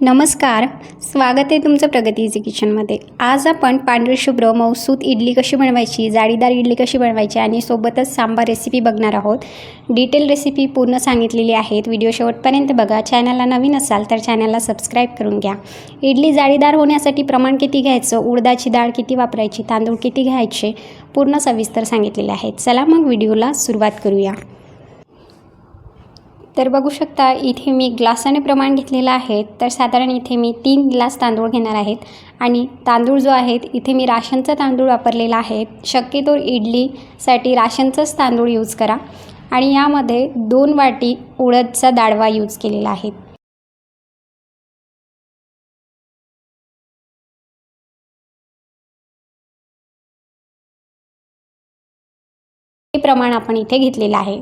नमस्कार स्वागत आहे तुमचं प्रगतीचे किचनमध्ये आज आपण पांढरी शुभ्र मौसूत इडली कशी बनवायची जाळीदार इडली कशी बनवायची आणि सोबतच सांबार रेसिपी बघणार आहोत. डिटेल रेसिपी पूर्ण सांगितलेली आहेत. व्हिडिओ शेवटपर्यंत बघा. चॅनलला नवीन असाल तर चॅनलला सबस्क्राईब करून घ्या. इडली जाळीदार होण्यासाठी प्रमाण किती घ्यायचं? उडदाची डाळ किती वापरायची? तांदूळ किती घ्यायचे? पूर्ण सविस्तर सांगितलेले आहेत. चला मग व्हिडिओला सुरुवात करूया. तर बघू शकता इथे मी ग्लासाने प्रमाण घेतलेलं आहे. तर साधारण इथे मी तीन ग्लास तांदूळ घेणार आहेत. आणि तांदूळ जो आहे इथे मी राशनचा तांदूळ वापरलेला आहे. शक्यतो इडलीसाठी राशनचाच तांदूळ यूज करा. आणि यामध्ये दोन वाटी उडदचा दाडवा यूज केलेला आहे. हे प्रमाण आपण इथे घेतलेलं आहे.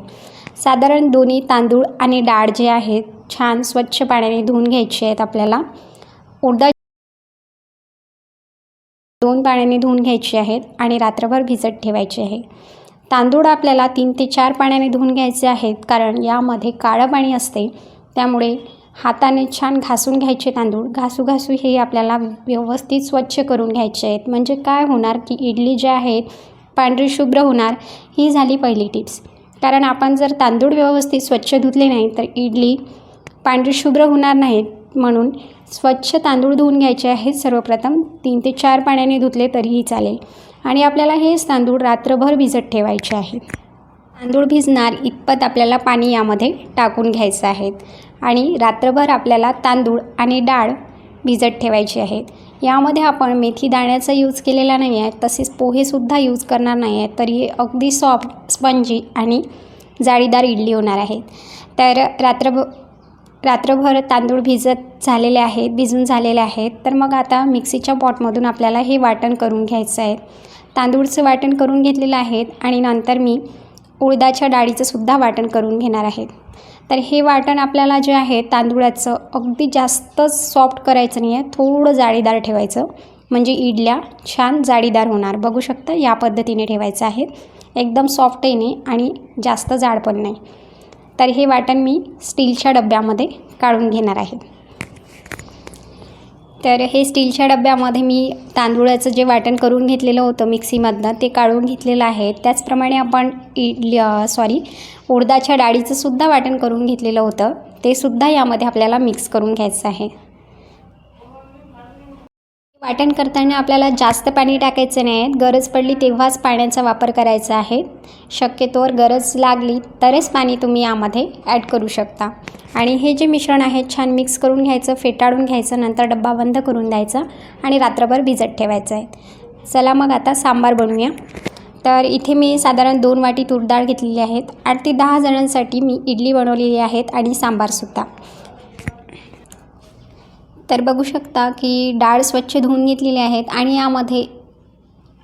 साधारण दोन्ही तांदूळ आणि डाळ जे आहेत छान स्वच्छ पाण्याने धुवून घ्यायचे आहेत आपल्याला. उडदा दोन पाण्याने धुवून घ्यायचे आहेत आणि रात्रभर भिजत ठेवायचे आहे. तांदूळ आपल्याला तीन ते चार पाण्याने धुवून घ्यायचे आहेत कारण यामध्ये काळं पाणी असते. त्यामुळे हाताने छान घासून घ्यायचे तांदूळ. घासू घासू हे आपल्याला व्यवस्थित स्वच्छ करून घ्यायचे आहेत. म्हणजे काय होणार की इडली जे आहेत पांढरी शुभ्र होणार. ही झाली पहिली टिप्स कारण आपण जर तांदूळ व्यवस्थित स्वच्छ धुतले नाही तर इडली पांढरी शुभ्र होणार नाहीत म्हणून स्वच्छ तांदूळ धुवून घ्यायचे आहेत सर्वप्रथम तीन ते चार पाण्याने धुतले तरीही चालेल. आणि आपल्याला हेच तांदूळ रात्रभर भिजत ठेवायचे आहेत तांदूळ भिजणार इतपत आपल्याला पाणी यामध्ये टाकून घ्यायचं आहे. आणि रात्रभर आपल्याला तांदूळ आणि डाळ भिजत ठेवायची आहेत यामध्ये आपण मेथी दाण्याचा यूज केलेला नाही आहे तसेच पोहेसुद्धा यूज करणार नाही आहे तरी अगदी सॉफ्ट स्पंजी आणि जाळीदार इडली होणार आहे. तर रात्रभ रात्रभर तांदूळ भिजत झालेले आहेत भिजून झालेले आहेत. तर मग आता मिक्सीच्या पॉटमधून आपल्याला हे वाटण करून घ्यायचं आहे. तांदूळचं वाटण करून घेतलेलं आहे आणि नंतर मी उडदाच्या डाळीचं सुद्धा वाटण करून घेणार आहेत तर हे वाटण आपल्याला जे आहे तांदूळाचं अगदी जास्त सॉफ्ट करायचं नाही आहे थोडं जाळीदार ठेवायचं. म्हणजे इडल्या छान जाळीदार होणार. बघू शकता या पद्धतीने ठेवायचं आहे. एकदम सॉफ्टही नाही आणि जास्त जाड पण नाही. तर हे वाटण मी स्टीलच्या डब्यामध्ये काढून घेणार आहे. तर हे स्टीलच्या डब्यामध्ये मी तांदूळाचं जे वाटण करून घेतलेलं होतं मिक्सीमधनं ते काढून घेतलेलं आहे. त्याचप्रमाणे आपण इडली सॉरी उडदाच्या डाळीचं सुद्धा वाटण करून घेतलेलं होतं. ते सुद्धा यामध्ये आपल्याला मिक्स करून घ्यायचं आहे. वाटण करताना आपल्याला जास्त पाणी टाकायचं नाही. आहे गरज पडली तेव्हाच पाण्याचा वापर करायचा आहे. शक्यतोवर गरज लागली तरच पाणी तुम्ही यामध्ये ॲड करू शकता. आणि हे जे मिश्रण आहे छान मिक्स करून घ्यायचं फेटाळून घ्यायचं नंतर डब्बा बंद करून द्यायचा आणि रात्रभर भिजत ठेवायचं आहे. चला मग आता सांबार बनवूया. तर इथे मी साधारण दोन वाटी तूर डाळ घेतलेली आहेत. आठ ते दहा जणांसाठी मी इडली बनवलेली आहेत आणि सांबारसुद्धा तर बघू शकता की डाळ स्वच्छ धुवून घेतलेली आहेत आणि यामध्ये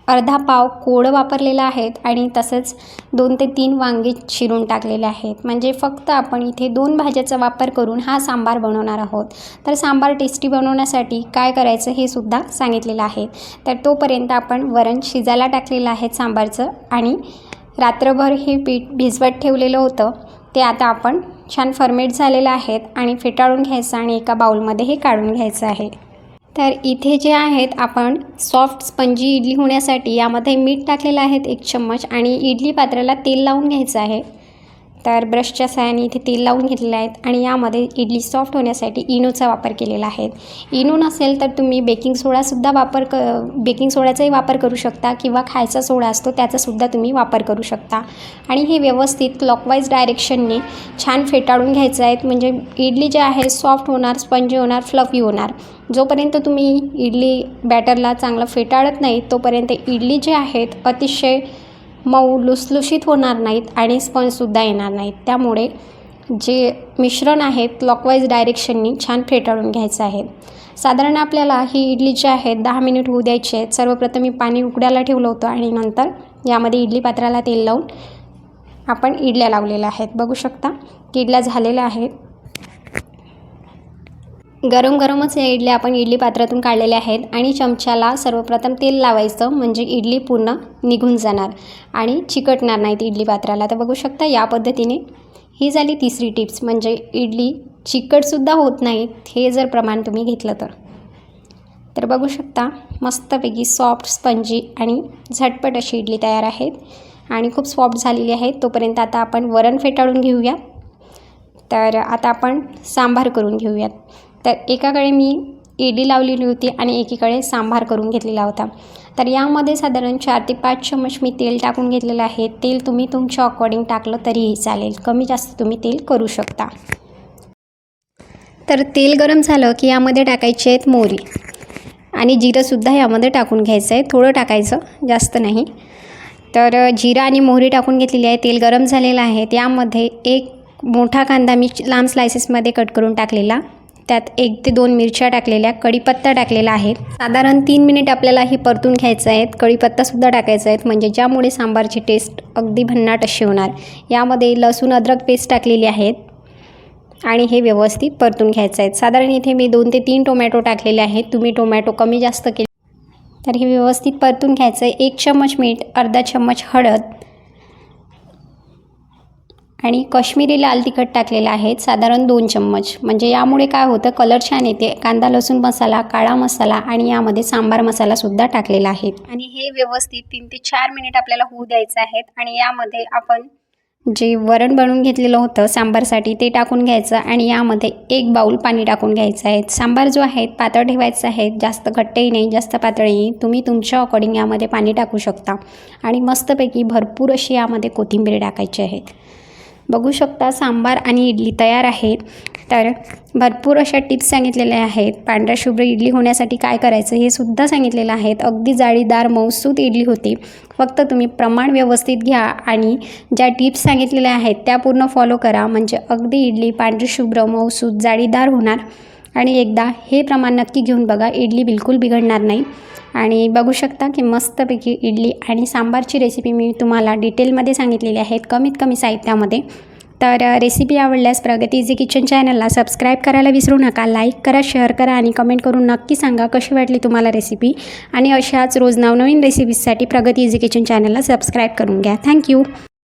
अर्धा पाव कोड वापरलेलं आहेत आणि तसंच दोन ते तीन वांगे चिरून टाकलेले आहेत. म्हणजे फक्त आपण इथे दोन भाज्याचा वापर करून हा सांबार बनवणार आहोत. तर सांबार टेस्टी बनवण्यासाठी काय करायचं हे सुद्धा सांगितलेलं आहे. तर तोपर्यंत आपण वरण शिजायला टाकलेलं आहे सांबारचं आणि रात्रभर हे पीठ भिजवत ठेवलेलं होतं. ते आता आपण छान फर्मेट झालेलं आहेत आणि फेटाळून घ्यायचं आणि एका बाउलमध्ये हे काढून घ्यायचं आहे. तर इथे जे आहेत आपण सॉफ्ट स्पंजी इडली होण्यासाठी यामध्ये मीठ टाकलेलं आहे एक चम्मच आणि इडली पात्राला तेल लावून घ्यायचं आहे. तर ब्रशच्या सहाय्याने इथे तेल लावून घेतलेलं आहेत आणि यामध्ये इडली सॉफ्ट होण्यासाठी इनोचा वापर केलेला आहे. इनो नसेल तर तुम्ही बेकिंग सोडासुद्धा वापर क बेकिंग सोड्याचाही वापर करू शकता किंवा खायचा सोडा असतो त्याचासुद्धा तुम्ही वापर करू शकता. आणि हे व्यवस्थित क्लॉकवाईज डायरेक्शनने छान फेटाळून घ्यायचं आहे म्हणजे इडली जे आहे सॉफ्ट होणार स्पंजी होणार फ्लफी होणार. जोपर्यंत तुम्ही इडली बॅटरला चांगलं फेटाळत नाही तोपर्यंत इडली जे आहेत अतिशय मऊ लुसलुशीत होणार नाहीत आणि स्पंजसुद्धा येणार नाहीत. त्यामुळे जे मिश्रण आहे क्लॉकवाईज डायरेक्शननी छान फेटाळून घ्यायचं आहे. साधारण आपल्याला ही इडली जी आहे दहा मिनिट होऊ द्यायची आहेत सर्वप्रथम मी पाणी उकड्याला ठेवलं होतं आणि नंतर यामध्ये इडली पात्राला तेल लावून आपण इडल्या लावलेल्या आहेत. बघू शकता की इडल्या झालेल्या आहेत. गरम गरमच या इडल्या आपण इडली पात्रातून काढलेल्या आहेत आणि चमच्याला सर्वप्रथम तेल लावायचं म्हणजे इडली पूर्ण निघून जाणार आणि चिकटणार नाहीत इडली पात्राला. तर बघू शकता या पद्धतीने ही झाली तिसरी टिप्स म्हणजे इडली चिकटसुद्धा होत नाहीत हे जर प्रमाण तुम्ही घेतलं तर. तर बघू शकता मस्तपैकी सॉफ्ट स्पंजी आणि झटपट अशी इडली तयार आहेत आणि खूप सॉफ्ट झालेली आहे. तोपर्यंत आता आपण वरण फेटाळून घेऊया. तर आता आपण सांबार करून घेऊयात. तर एकाकडे मी इडली लावलेली होती आणि एकीकडे सांभार करून घेतलेला होता. तर यामध्ये साधारण चार ते पाच चम्मच मी तेल टाकून घेतलेलं आहे. तेल तुम्ही तुमच्या अकॉर्डिंग टाकलं तरीही चालेल. कमी जास्त तुम्ही तेल करू शकता. तर तेल गरम झालं की यामध्ये टाकायचे आहेत मोहरी. आणि जिरंसुद्धा यामध्ये टाकून घ्यायचं आहे. थोडं टाकायचं जास्त नाही. तर जिरा आणि मोहरी टाकून घेतलेली आहे. तेल गरम झालेलं आहे. त्यामध्ये एक मोठा कांदा मी लांब स्लायसेसमध्ये कट करून टाकलेला. त्यात एक ते दोन मिरच्या टाकलेल्या कढीपत्ता टाकलेला आहे. साधारण तीन मिनिट आपल्याला हे परतून घ्यायचं आहेत कढीपत्तासुद्धा टाकायचा आहेत म्हणजे ज्यामुळे सांबारची टेस्ट अगदी भन्नाट अशी होणार. यामध्ये लसूण अद्रक पेस्ट टाकलेली आहेत आणि हे व्यवस्थित परतून घ्यायचं आहे. साधारण इथे मी दोन ते तीन टोमॅटो टाकलेले आहेत. तुम्ही टोमॅटो कमी जास्त केले तर हे व्यवस्थित परतून घ्यायचं आहे. एक चम्मच मीठ अर्धा चम्मच हळद आणि कश्मीरी लाल तिखट टाकलेलं आहे साधारण दोन चम्मच. म्हणजे यामुळे काय होतं कलर छान येते. कांदा लसूण मसाला काळा मसाला आणि यामध्ये सांबार मसालासुद्धा टाकलेला आहे. आणि हे व्यवस्थित तीन ते चार मिनिट आपल्याला होऊ द्यायचं आहेत आणि यामध्ये आपण जे वरण बनवून घेतलेलं होतं सांबारसाठी ते टाकून घ्यायचं आणि यामध्ये एक बाऊल पाणी टाकून घ्यायचं आहे. सांबार जो आहे पातळ ठेवायचं आहे. जास्त घट्टही नाही जास्त पातळही. तुम्ही तुमच्या अकॉर्डिंग यामध्ये पाणी टाकू शकता. आणि मस्तपैकी भरपूर अशी यामध्ये कोथिंबीर टाकायची आहे बघू शकता सांबार आणि इडली तयार आहेत तर भरपूर अशा टिप्स सांगितलेल्या आहेत. पांढऱ्या शुभ्र इडली होण्यासाठी काय करायचं हे सुद्धा सांगितलेलं आहेत. अगदी जाळीदार मौसूद इडली होते. फक्त तुम्ही प्रमाण व्यवस्थित घ्या आणि ज्या टिप्स सांगितलेल्या आहेत त्या पूर्ण फॉलो करा. म्हणजे अगदी इडली पांढरी शुभ्र मौसूद जाळीदार होणार. आणि एकदा हे प्रमाण नक्की घेऊन बघा. इडली बिलकुल बिघडणार नाही. आणि बघू शकता की मस्तपैकी इडली आणि सांबारची रेसिपी मी तुम्हाला डिटेलमध्ये सांगितलेली आहेत. कमीत कमी साहित्यामध्ये. तर रेसिपी आवडल्यास प्रगती इझी किचन चॅनलला सबस्क्राईब करायला विसरू नका. लाईक करा शेअर करा आणि कमेंट करून नक्की सांगा कशी वाटली तुम्हाला रेसिपी आणि अशाच रोज नवनवीन रेसिपीजसाठी प्रगती इझी किचन चॅनलला सबस्क्राईब करून घ्या. थँक्यू